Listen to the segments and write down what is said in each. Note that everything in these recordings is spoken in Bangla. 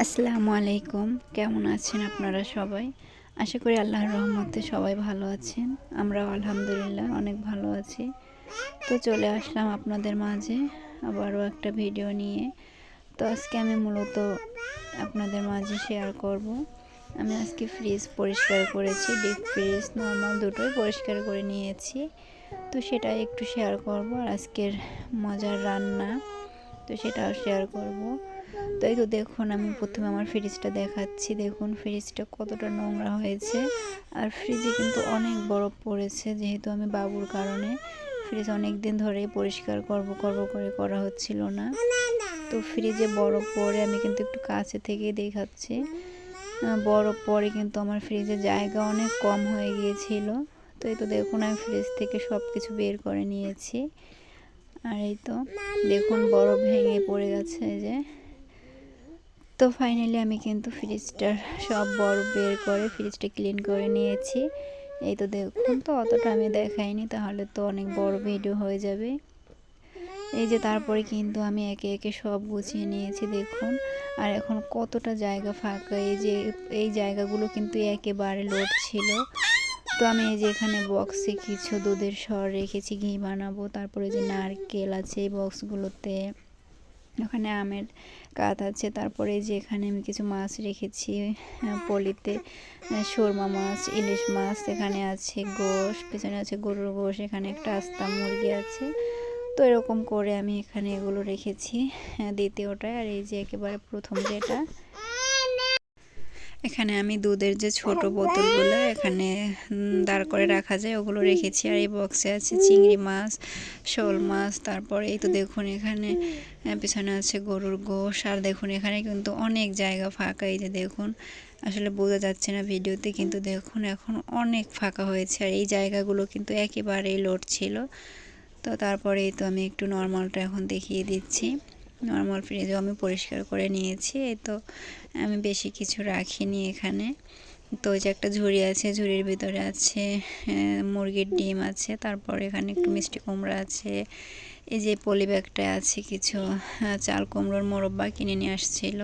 আসসালামু আলাইকুম। কেমন আছেন আপনারা সবাই? আশা করি আল্লাহর রহমতে সবাই ভালো আছেন। আমরাও আলহামদুলিল্লাহ অনেক ভালো আছি। তো চলে আসলাম আপনাদের মাঝে আবারও একটা ভিডিও নিয়ে। তো আজকে আমি মূলত আপনাদের মাঝে শেয়ার করব। আমি আজকে ফ্রিজ পরিষ্কার করেছি ডিপ ফ্রিজ নর্মাল দুটোই পরিষ্কার করে নিয়েছি। তো সেটা একটু শেয়ার করব। আর আজকের মজার রান্না, তো সেটাও শেয়ার করব। তো এই তো দেখুন, আমি প্রথমে আমার ফ্রিজটা দেখাচ্ছি। দেখুন ফ্রিজটা কতটা নোংরা হয়েছে। আর ফ্রিজে কিন্তু অনেক বরফ পড়েছে, যেহেতু আমি বাবুর কারণে। ফ্রিজ অনেক দিন ধরেই পরিষ্কার করব করব করে করা হচ্ছিল না। তো ফ্রিজে বরফ পরে আমি কিন্তু একটু কাছে থেকে দেখাচ্ছি। বরফ পরে কিন্তু আমার ফ্রিজে জায়গা অনেক কম হয়ে গিয়েছিল। তো এই তো দেখুন, আমি ফ্রিজ থেকে সব কিছু বের করে নিয়েছি। আর এই তো, দেখুন, বরফ ভেঙে পড়ে গেছে। তো ফাইনালি আমি কিন্তু ফ্রিজটার সব বরফ বের করে ফ্রিজটা ক্লিন করে নিয়েছি। এই তো দেখুন তো, অতটা আমি দেখাইনি, তাহলে তো অনেক বড় ভিডিও হয়ে যাবে। এই যে তারপরে কিন্তু আমি একে একে সব গুছিয়ে নিয়েছি, দেখুন। আর এখন কতটা জায়গা ফাঁকা, এই যে এই জায়গাগুলো কিন্তু একেবারে লোড ছিল। তো আমি এই যে এখানে বক্সে কিছু দুধের সর রেখেছি, ঘি বানাবো, তারপরে যে নারকেল আছে এই বক্সগুলোতে ওখানে আমের কাত আছে, তারপরে যে এখানে আমি কিছু মাছ রেখেছি পলিতে সুরমা মাছ, ইলিশ মাছ এখানে আছে, গোশ, পেছনে আছে গরুর গোশ, এখানে একটা আস্তা মুরগি আছে। তো এরকম করে আমি এখানে এগুলো রেখেছি দ্বিতীয়টায়, আর এই যে একেবারে প্রথম যেটা এখানে আমি দুধের যে ছোট বোতলগুলো এখানে দাঁড় করে রাখা যায় ওগুলো রেখেছি। আর এই বক্সে আছে চিংড়ি মাছ শোল মাছ তারপরে এই তো দেখুন এখানে পিছনে আছে গরুর গোশ। আর দেখুন এখানে কিন্তু অনেক জায়গা ফাঁকা এই যে দেখুন। আসলে বোঝা যাচ্ছে না ভিডিওতে কিন্তু দেখুন এখন অনেক ফাঁকা হয়েছে। আর এই জায়গাগুলো কিন্তু একেবারেই লোড ছিল। তো তারপরেই তো আমি একটু নর্মালটা এখন দেখিয়ে দিচ্ছি। নর্মাল ফ্রিজও আমি পরিষ্কার করে নিয়েছি, এই তো আমি বেশি কিছু রাখিনি এখানে। তো যে একটা ঝুড়ি আছে, ঝুড়ির ভিতরে আছে মুরগির ডিম আছে, তারপর এখানে একটু মিষ্টি কুমড়া আছে, এই যে পলি ব্যাগটা আছে কিছু চাল কুমড়োর মোরব্বা কিনে নিয়ে আসছিল।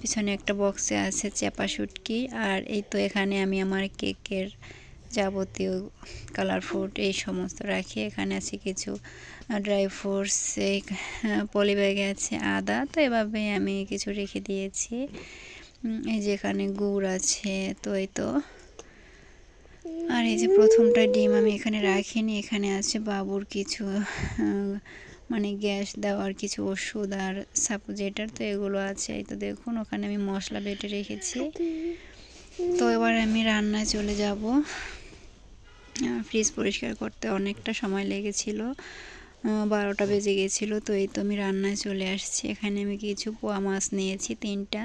পিছনে একটা বক্সে আছে চেপা শুটকি, আর এই তো এখানে আমি আমার কেকের যাবতীয় কালার ফুড এই সমস্ত রাখি। এখানে আছে কিছু ড্রাই ফ্রুটস এই পলি ব্যাগে আছে আদা। তো এভাবে আমি কিছু রেখে দিয়েছি। এই যে এখানে গুড় আছে তো এই তো। আর এই যে প্রথমটা ডিম আমি এখানে রাখিনি। এখানে আছে বাবুর কিছু মানে গ্যাস দেওয়ার কিছু ওষুধ আর সাপোজেটার তো এগুলো আছে। এই তো দেখুন, ওখানে আমি মশলা বেটে রেখেছি। তো এবার আমি রান্নায় চলে যাব। ফ্রিজ পরিষ্কার করতে অনেকটা সময় লেগেছিল। বারোটা বেজে গেছিল, তো এই তো আমি রান্নায় চলে আসছি। এখানে আমি কিছু পোয়া মাছ নিয়েছি, তিনটা।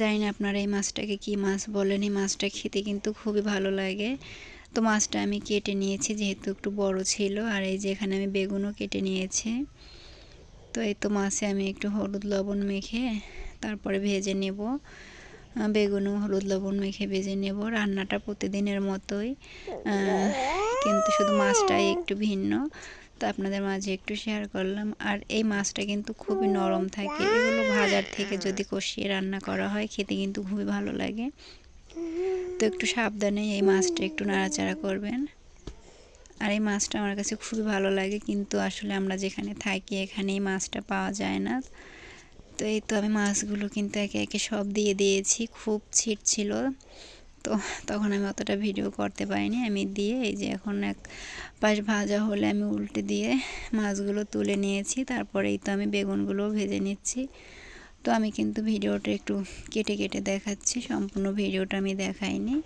জানি না আপনারা এই মাছটাকে কি মাছ বলেন, এই মাছটা খেতে কিন্তু খুবই ভালো লাগে। তো মাছটা আমি কেটে নিয়েছি, যেহেতু একটু বড় ছিল, আর এই যে এখানে আমি বেগুনও কেটে নিয়েছি। তো এই তো মাছে আমি একটু হলুদ লবণ মেখে তারপরে ভেজে নেব। বেগুনও, হলুদ, লবণ মেখে ভেজে নেব। রান্নাটা প্রতিদিনের মতোই। কিন্তু শুধু মাছটাই একটু ভিন্ন। তো আপনাদের মাঝে একটু শেয়ার করলাম। আর এই মাছটা কিন্তু খুবই নরম থাকে। এগুলো ভাজার থেকে যদি কষিয়ে রান্না করা হয়, খেতে কিন্তু খুবই ভালো লাগে। তো একটু সাবধানে এই মাছটা একটু নাড়াচাড়া করবেন। আর এই মাছটা আমার কাছে খুবই ভালো লাগে। কিন্তু আসলে আমরা যেখানে থাকি এখানে এই মাছটা পাওয়া যায় না। তো এই তো আমি মাছগুলো কিন্তু একে একে সব দিয়ে দিয়েছি, খুব ছিট ছিল তো তখন আমি অতটা ভিডিও করতে পারিনি। আমি দিয়ে এই যে এখন এক পাশ ভাজা হলে আমি উল্টে দিয়ে মাছগুলো তুলে নিয়েছি তারপরে এই তো আমি বেগুনগুলো ভেজে নিচ্ছি। তো আমি কিন্তু ভিডিওটা একটু কেটে কেটে দেখাচ্ছি, সম্পূর্ণ ভিডিওটা আমি দেখাইনি।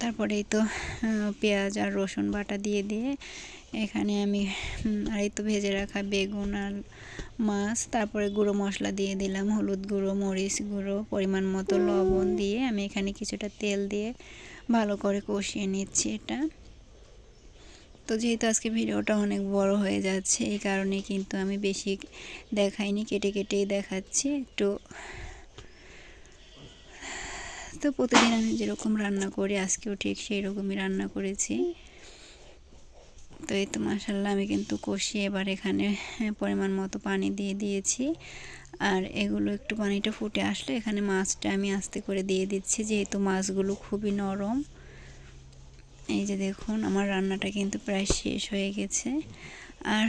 তারপরে এই তো পেঁয়াজ আর রসুন বাটা দিয়ে দিয়ে এখানে আমি আর এই তো ভেজে রাখা বেগুন আর মাছ, তারপরে গুঁড়ো মশলা দিয়ে দিলাম, হলুদ গুঁড়ো, মরিচ গুঁড়ো, পরিমাণ মতো লবণ দিয়ে আমি এখানে কিছুটা তেল দিয়ে ভালো করে কষিয়ে নিচ্ছি এটা। তো যেহেতু আজকে ভিডিওটা অনেক বড় হয়ে যাচ্ছে, এই কারণে কিন্তু আমি বেশি দেখাইনি, কেটে কেটেই দেখাচ্ছি, একটু তো প্রতিদিন আমি যেরকম রান্না করি, আজকেও ঠিক সেই রকমই রান্না করেছি। তো এই তো মাসাল্লাহ আমি কিন্তু কষিয়ে এবার এখানে পরিমাণ মতো পানি দিয়ে দিয়েছি। আর এগুলো একটু পানিটা ফুটে আসলে এখানে মাছটা আমি আস্তে করে দিয়ে দিচ্ছি, যেহেতু মাছগুলো খুবই নরম। এই যে দেখুন, আমার রান্নাটা কিন্তু প্রায় শেষ হয়ে গেছে। আর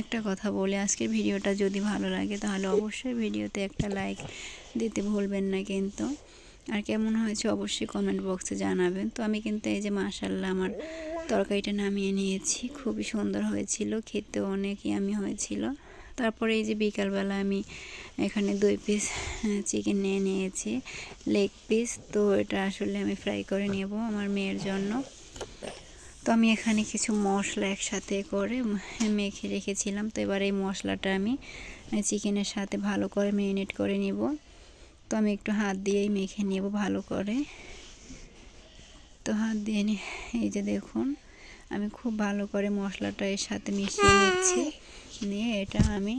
একটা কথা বলে, আজকের ভিডিওটা যদি ভালো লাগে তাহলে অবশ্যই ভিডিওতে একটা লাইক দিতে ভুলবেন না কিন্তু। আর কেমন হয়েছে অবশ্যই কমেন্ট বক্সে জানাবেন। তো আমি কিন্তু এই যে মাশাল্লাহ আমার তরকারিটা নামিয়ে নিয়েছি, খুবই সুন্দর হয়েছিল খেতে অনেক ইয়ামি হয়েছিল। তারপরে এই যে বিকালবেলা আমি এখানে দুই পিস চিকেন নিয়ে নিয়েছি লেগ পিস তো এটা আসলে আমি ফ্রাই করে নেব আমার মেয়ের জন্য। তো আমি এখানে কিছু মশলা একসাথে করে মেখে রেখেছিলাম, তো এবার এই মশলাটা আমি চিকেনের সাথে ভালো করে ম্যারিনেট করে নিব। তো আমি একটু হাত দিয়েই মেখে নেব ভালো করে। তো হাত দিয়ে এই যে দেখুন, আমি খুব ভালো করে মশলাটা এর সাথে মিশিয়ে নিচ্ছি। নিয়ে এটা আমি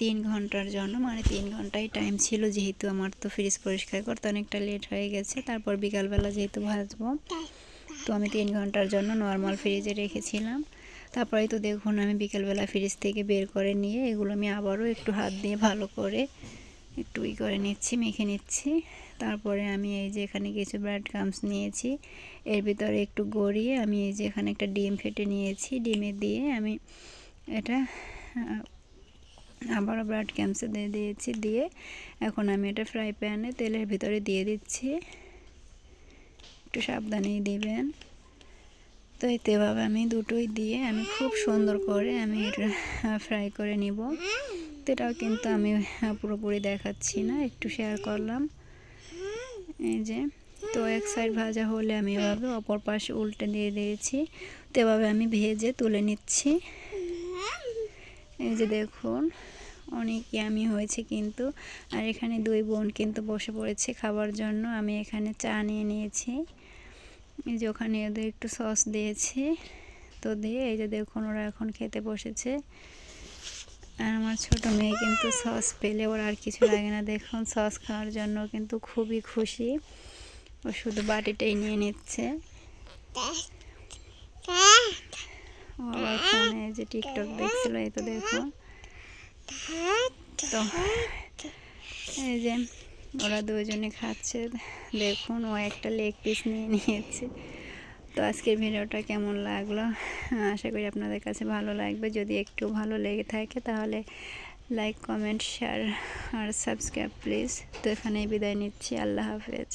তিন ঘণ্টার জন্য মানে তিন ঘন্টাই টাইম ছিল যেহেতু আমার তো ফ্রিজ পরিষ্কার করতে অনেকটা লেট হয়ে গেছে, তারপর বিকালবেলা যেহেতু ভাজবো। তো আমি তিন ঘণ্টার জন্য নর্মাল ফ্রিজে রেখেছিলাম। তারপরে তো দেখুন, আমি বিকালবেলা ফ্রিজ থেকে বের করে নিয়ে এগুলো আমি আবারও একটু হাত দিয়ে ভালো করে একটু ই করে নিচ্ছি, মেখে নিচ্ছি। তারপরে আমি এই যে এখানে কিছু ব্রেড ক্রামস নিয়েছি। এর ভিতরে একটু গড়িয়ে আমি এই যে এখানে একটা ডিম ফেটে নিয়েছি। ডিমে দিয়ে আমি এটা আবারও ব্রেড ক্যাম্পসে দিয়ে দিয়েছি। দিয়ে এখন আমি এটা ফ্রাই প্যানে তেলের ভিতরে দিয়ে দিচ্ছি। একটু সাবধানেই দিবেন। তো এতেভাবে আমি দুটোই দিয়ে আমি খুব সুন্দর করে আমি এটা ফ্রাই করে নিব। তো কিন্তু আমি পুরোপুরি দেখাচ্ছি না, একটু শেয়ার করলাম। এই যে, তো এক সাইড ভাজা হলে আমি এভাবে অপর পাশে উল্টে দিয়ে দিয়েছি, তো এভাবে আমি ভেজে তুলে নিচ্ছি। এই যে দেখুন, অনেক ইয়ামি হয়েছে কিন্তু, আর এখানে দুই বোন কিন্তু বসে পড়েছে খাবার জন্য, আমি এখানে চা নিয়ে নিয়েছি। এই যে ওখানে ওদের একটু সস দিয়েছি, তো দিয়ে এই যে দেখুন ওরা এখন খেতে বসেছে। আর আমার ছোট মেয়ে কিন্তু সস পেলে ওর আর কিছু লাগে না। দেখুন, সস খাওয়ার জন্য কিন্তু খুবই খুশি। ও শুধু বাটিটাই নিয়ে নিচ্ছে। যে টিকটক দেখছিল, এই তো দেখুন তো এই যে ওরা দুজনে খাচ্ছে। দেখুন, ও একটা লেগ পিস নিয়ে নিয়েছে। তো আজকের ভিডিওটা কেমন লাগল? আশা করি আপনাদের কাছে ভালো লাগবে। যদি একটু ভালো লেগে থাকে তাহলে লাইক কমেন্ট শেয়ার আর সাবস্ক্রাইব প্লিজ তো এখানেই বিদায় নিচ্ছি। আল্লাহ হাফেজ।